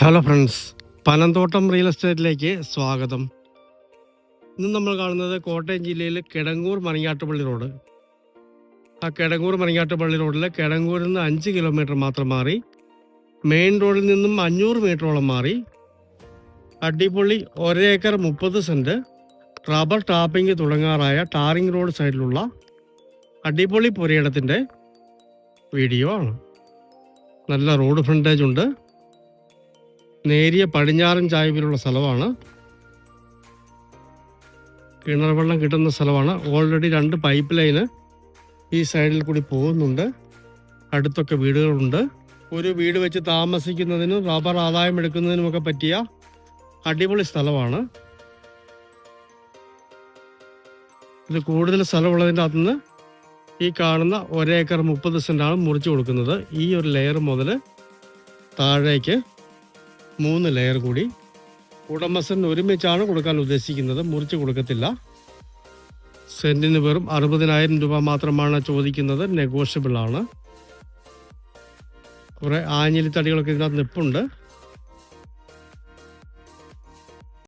Hello friends Panamthottam real എസ്റ്റേറ്റിലേക്ക് സ്വാഗതം. ഇന്ന് നമ്മൾ കാണുന്നത് കോട്ടയം ജില്ലയിൽ കിടങ്ങൂർ മണിയാട്ടുപള്ളി റോഡ്. ആ കിടങ്ങൂർ മണിയാട്ടുപള്ളി റോഡിൽ കിടങ്ങൂരിൽ നിന്ന് അഞ്ച് കിലോമീറ്റർ മാത്രം മാറി മെയിൻ റോഡിൽ നിന്നും അഞ്ഞൂറ് മീറ്ററോളം മാറി അടിപൊളി ഒരേക്കർ മുപ്പത് സെന്റ് റബ്ബർ ടാപ്പിംഗ് തുടങ്ങാറായ ടാറിംഗ് റോഡ് സൈഡിലുള്ള അടിപൊളി പുരയിടത്തിന്റെ വീഡിയോ ആണ്. നല്ല റോഡ് ഫ്രണ്ടേജ് ഉണ്ട്. നേരിയ പടിഞ്ഞാറൻ ചായ്വിലുള്ള സ്ഥലമാണ്. കിണർ വെള്ളം കിട്ടുന്ന സ്ഥലമാണ്. ഓൾറെഡി രണ്ട് പൈപ്പ് ലൈന് ഈ സൈഡിൽ കൂടി പോകുന്നുണ്ട്. അടുത്തൊക്കെ വീടുകളുണ്ട്. ഒരു വീട് വെച്ച് താമസിക്കുന്നതിനും റബ്ബർ ആദായം എടുക്കുന്നതിനുമൊക്കെ പറ്റിയ അടിപൊളി സ്ഥലമാണ്. ഇത് കൂടുതൽ സ്ഥലമുള്ളതിന്റെ അകത്തുനിന്ന് ഈ കാണുന്ന ഒരേക്കർ മുപ്പത് സെന്റാണ് മുറിച്ചു കൊടുക്കുന്നത്. ഈ ഒരു ലെയർ മുതൽ താഴേക്ക് മൂന്ന് ലെയർ കൂടി. ഉടമസ്ഥൻ ഒരുമിച്ചാണ് കൊടുക്കാൻ ഉദ്ദേശിക്കുന്നത്. മുറിച്ച് കൊടുക്കത്തില്ല. സെന്റിന് വെറും അറുപതിനായിരം രൂപ മാത്രമാണ് ചോദിക്കുന്നത്. നെഗോഷ്യബിൾ ആണ്. കുറേ ആഞ്ഞിലിത്തടികളൊക്കെ ഇതിനകത്ത് നിപ്പുണ്ട്.